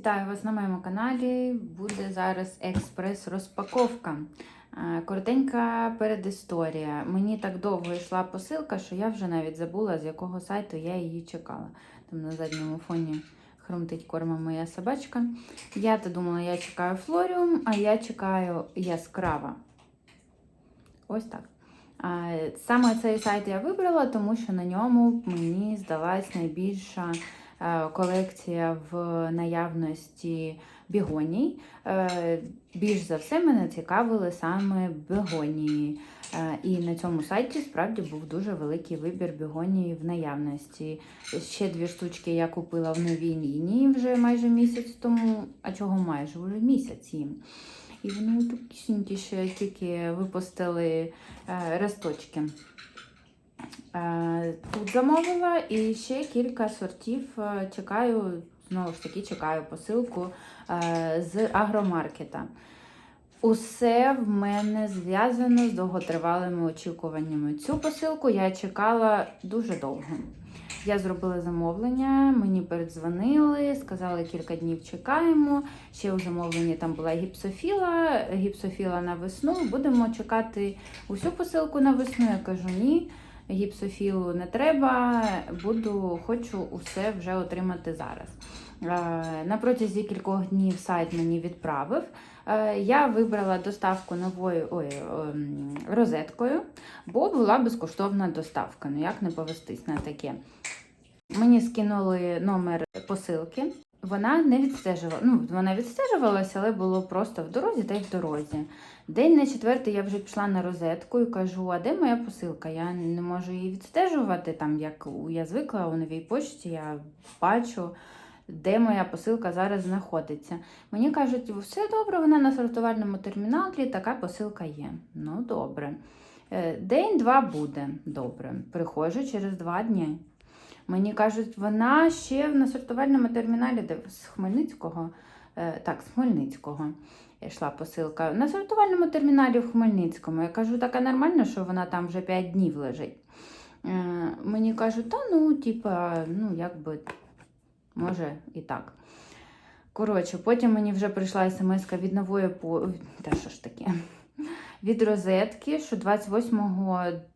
Вітаю вас на моєму каналі. Буде зараз експрес-розпаковка. Е, Коротенька передісторія. Мені так довго йшла посилка, що я вже навіть забула, з якого сайту я її чекала. Там на задньому фоні хрумтить корма моя собачка. Я то думала, я чекаю Флоріум, а я чекаю яскрава. Ось так. Саме цей сайт я вибрала, тому що на ньому мені здалась найбільша колекція в наявності бігоній. Е, Більш за все мене цікавили саме бігонії. Е, І на цьому сайті справді був дуже великий вибір бігонії в наявності. Ще дві штучки я купила в новій лінії вже майже місяць тому, а чого майже вже місяць їм. І вони тукісінькі ще тільки випустили е, росточки. Е, Тут замовила і ще кілька сортів е, чекаю, знову ж таки, чекаю посилку е, з агромаркета. Усе в мене зв'язано з довготривалими очікуваннями. Цю посилку я чекала дуже довго. Я зробила замовлення, мені передзвонили, сказали кілька днів чекаємо. Ще у замовленні там була гіпсофіла, гіпсофіла на весну. Будемо чекати усю посилку на весну. Я кажу, ні, гіпсофілу не треба, буду, хочу усе вже отримати зараз. Е, На протязі кількох днів сайт мені відправив. Е, Я вибрала доставку новою ой, ем, розеткою, бо була безкоштовна доставка. Ну як не повестись на таке. Мені скинули номер посилки. Вона не відстежувала. Ну, вона відстежувалася, але було просто в дорозі та й в дорозі. День на четвертий я вже пішла на розетку і кажу: а де моя посилка? Я не можу її відстежувати. Там як я звикла у новій почті, я бачу, де моя посилка зараз знаходиться. Мені кажуть, все добре, вона на сортувальному терміналі, така посилка є. Ну, добре. Е, День-два буде добре. Приходжу через два дні. Мені кажуть, вона ще на сортувальному терміналі де з Хмельницького. Е, Так, з Хмельницького йшла посилка. На сортувальному терміналі в Хмельницькому. Я кажу, така нормально, що вона там вже 5 днів лежить. Е, Мені кажуть, та ну, типа, ну, якби, може і так. Коротше, потім мені вже прийшла смс від нової по. Та що ж таке? Від розетки, що 28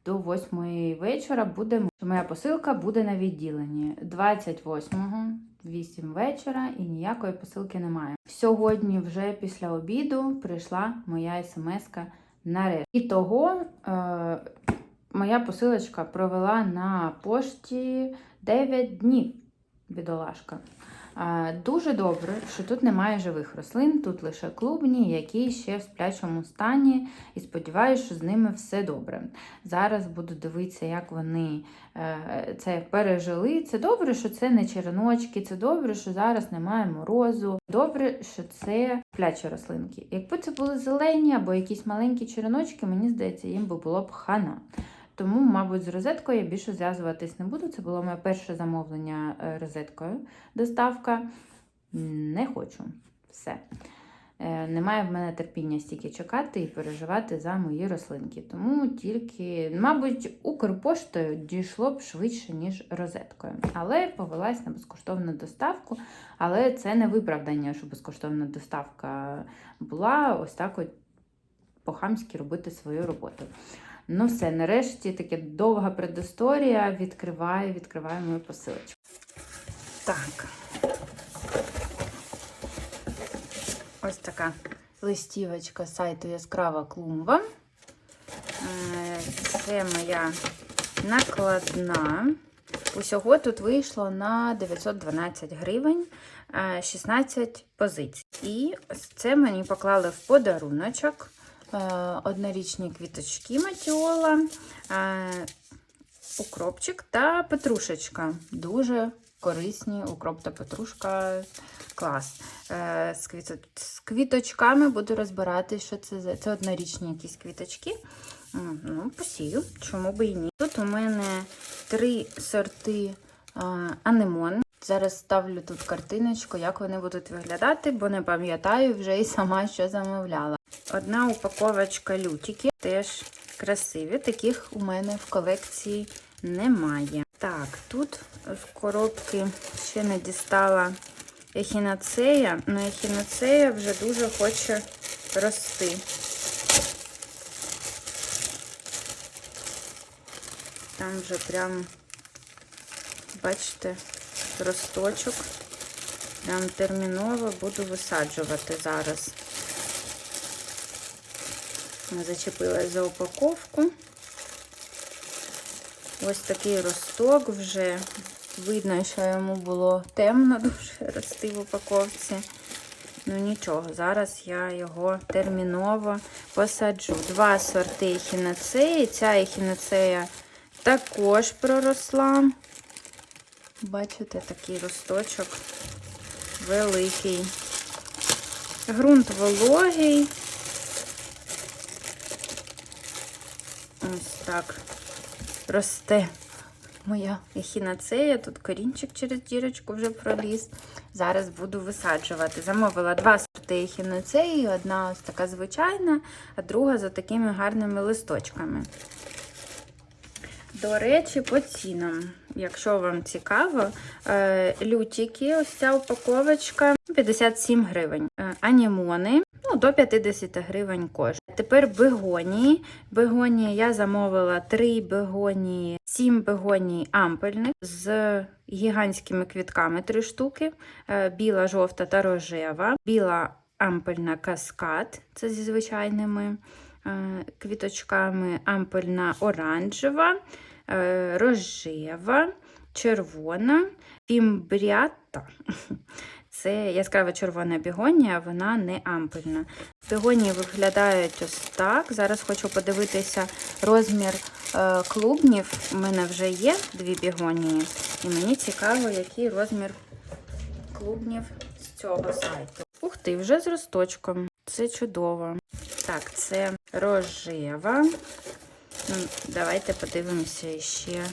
до 8 вечора буде моя посилка буде на відділенні. 28-го, 8 вечора і ніякої посилки немає. Сьогодні, вже після обіду, прийшла моя смс-ка нарешті. І того е, моя посилочка провела на пошті 9 днів, бідолашка. Дуже добре, що тут немає живих рослин, тут лише клубні, які ще в сплячому стані, і сподіваюся, що з ними все добре. Зараз буду дивитися, як вони е, це пережили. Це добре, що це не череночки, це добре, що зараз немає морозу. Добре, що це сплячі рослинки. Якби це були зелені або якісь маленькі череночки, мені здається, їм би було б хана. Тому, мабуть, з розеткою я більше зв'язуватись не буду. Це було моє перше замовлення е, розеткою. Доставка. Не хочу. Все. Е, Немає в мене терпіння стільки чекати і переживати за мої рослинки. Тому тільки, мабуть, Укрпоштою дійшло б швидше, ніж розеткою. Але повелась на безкоштовну доставку. Але це не виправдання, що безкоштовна доставка була. Ось так от по-хамськи робити свою роботу. Ну все, нарешті таке довга предісторія. Відкриваю, відкриваю мою посилочку. Так. Ось така листівочка сайту Яскрава клумба. Е, Це моя накладна. Усього тут вийшло на 912 гривень, е, 16 позицій. І це мені поклали в подаруночок е, однорічні квіточки матіола, е, укропчик та петрушечка. Дуже корисні укроп та петрушка. Клас. Е, З, квіточками буду розбирати, що це за це однорічні якісь квіточки. Ну, посію, чому би і ні. Тут у мене три сорти анемон. Зараз ставлю тут картиночку, як вони будуть виглядати, бо не пам'ятаю вже і сама що замовляла. Одна упаковочка лютики, теж красиві. Таких у мене в колекції немає. Так, тут в коробки ще не дістала ехінацея, але ехінацея вже дуже хоче рости. Там вже прям, бачите, росточок. Прям терміново буду висаджувати зараз. Зачепилась за упаковку. Ось такий росток вже. Видно, що йому було темно дуже рости в упаковці. Ну нічого, зараз я його терміново посаджу. Два сорти ехінацеї. Ця ехінацея також проросла. Бачите, такий росточок великий. Грунт вологий. Ось так росте моя ехінацея. Тут корінчик через дірочку вже проліз. Зараз буду висаджувати. Замовила два сорти ехінацеї. Одна ось така звичайна, а друга за такими гарними листочками. До речі, по цінам, якщо вам цікаво, е, лютики, ось ця упаковочка 57 гривень. Е, Анімони ну, до 50 гривень кожен. Тепер бегонії. Бегонії я замовила 3 бегонії, 7 бегоній ампельних з гігантськими квітками 3 штуки. Е, Біла, жовта та рожева. Біла ампельна каскад, це зі звичайними е, квіточками, ампельна оранжева, е, рожева, червона, фімбрята. Це яскрава червона бігонія, вона не ампельна. Бігонії виглядають ось так. Зараз хочу подивитися розмір е, клубнів. У мене вже є дві бігонії, і мені цікаво, який розмір клубнів з цього сайту. Ух ти, вже з росточком. Це чудово. Так, це рожева. Ну, Давайте подивимося ще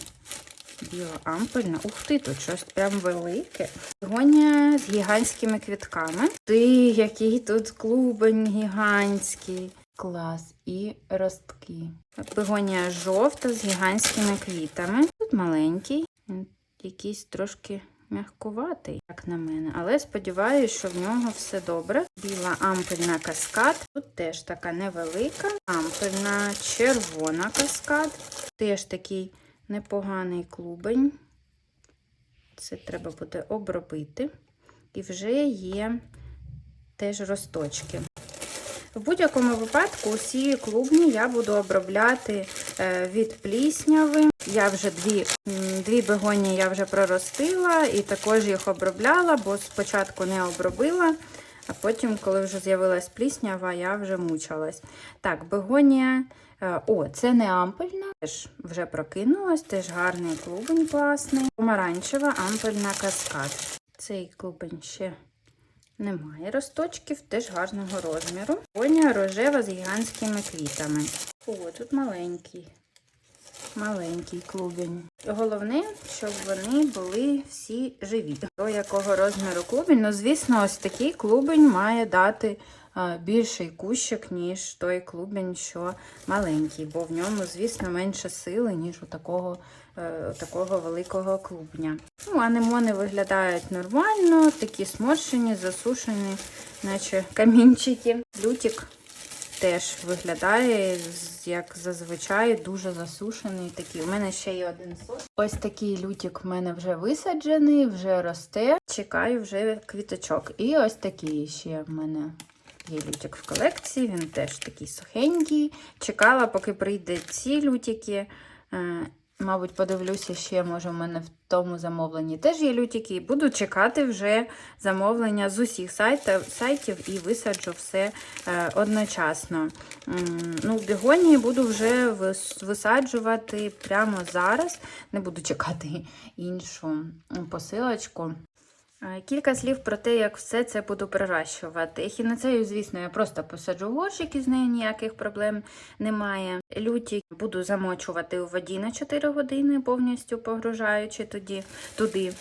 біла ампельна. Ух ти, тут щось прям велике. Гоня з гігантськими квітками. Ти, який тут клубень гігантський. Клас. І ростки. Бегонія жовта з гігантськими квітами. Тут маленький, якийсь трошки м'ягкуватий, як на мене. Але сподіваюся, що в нього все добре. Біла ампельна каскад. Тут теж така невелика. Ампельна червона каскад. Теж такий непоганий клубень. Це треба буде обробити. І вже є теж росточки. В будь-якому випадку усі клубні я буду обробляти е, від плісняви. Я вже дві, дві бегонії я вже проростила і також їх обробляла, бо спочатку не обробила, а потім, коли вже з'явилась пліснява, я вже мучилась. Так, бегонія. Е, О, це не ампельна, теж вже прокинулась, теж гарний клубень класний. Помаранчева ампельна каскад. Цей клубень ще немає росточків, теж гарного розміру. Бегонія рожева з гігантськими квітами. О, тут маленький. Маленький клубень. Головне, щоб вони були всі живі. До якого розміру клубень? Ну, звісно, ось такий клубень має дати більший кущик, ніж той клубень, що маленький, бо в ньому, звісно, менше сили, ніж у такого, е, такого великого клубня. Ну, анемони виглядають нормально, такі сморщені, засушені, наче камінчики. Лютик теж виглядає, як зазвичай, дуже засушений. Такий. У мене ще є один сорт. Ось такий лютик в мене вже висаджений, вже росте. Чекаю вже квіточок. І ось такий ще в мене є лютик в колекції. Він теж такий сухенький. Чекала, поки прийде ці лютики. Е, Мабуть, подивлюся ще, може, в мене в тому замовленні теж є лютики. Буду чекати вже замовлення з усіх сайтів, і висаджу все е, одночасно. Ну, бігонії буду вже висаджувати прямо зараз. Не буду чекати іншу посилочку. Е, Кілька слів про те, як все це буду приращувати. Ехінацею, звісно, я просто посаджу горщик, з нею ніяких проблем немає. Люті буду замочувати у воді на 4 години, повністю погружаючи тоді, туди.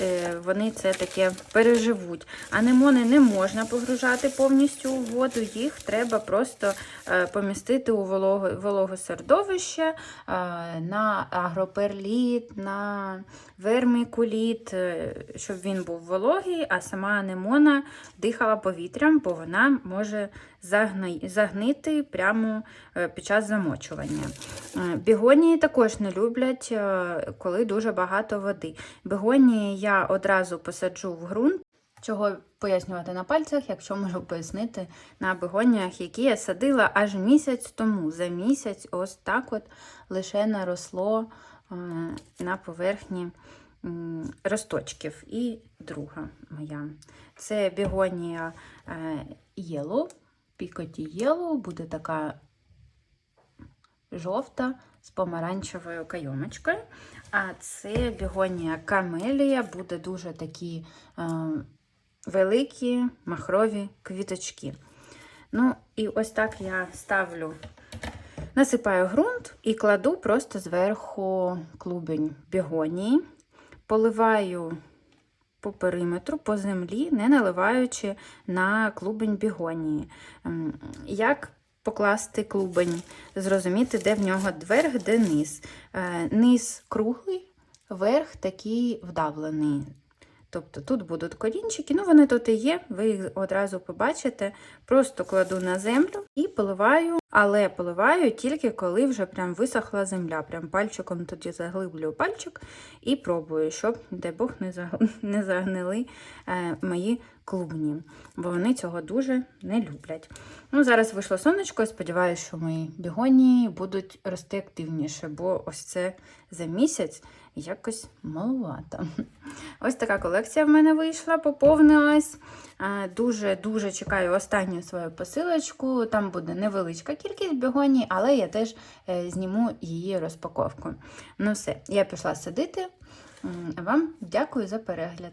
Е, вони це таке переживуть. Анемони не можна погружати повністю у воду, їх треба просто е, помістити у середовище е, на агроперліт, на вермикуліт, е, щоб він був вологий, а сама анемона дихала повітрям, бо вона може загнити прямо е, під час замочування. Е, Бігонії також не люблять, е, коли дуже багато води. Бігонії я одразу посаджу в ґрунт. Чого пояснювати на пальцях, якщо можу пояснити на бегоніях, які я садила аж місяць тому. За місяць ось так от лише наросло на поверхні росточків. І друга моя. Це бігонія Yellow, Picotty Yellow, буде така жовта з помаранчевою кайомочкою. А це бігонія камелія, буде дуже такі е, великі махрові квіточки. Ну, і ось так я ставлю, насипаю ґрунт і кладу просто зверху клубень бігонії, поливаю по периметру, по землі, не наливаючи на клубень бігонії. Ем, Як покласти клубень, зрозуміти, де в нього верх, де низ. Е, Низ круглий, верх такий вдавлений. Тобто тут будуть корінчики, ну вони тут і є, ви їх одразу побачите. Просто кладу на землю і поливаю, але поливаю тільки коли вже прям висохла земля. Прям пальчиком тоді заглиблюю пальчик і пробую, щоб, дай Бог, не загнили е, мої клубні, бо вони цього дуже не люблять. Ну, зараз вийшло сонечко, сподіваюся, що мої бігонії будуть рости активніше, бо ось це за місяць якось маловато. Ось така колекція в мене вийшла, поповнилась. Дуже-дуже чекаю останню свою посилочку. Там буде невеличка кількість бігоній, але я теж е, зніму її розпаковку. Ну все, я пішла садити. Вам дякую за перегляд.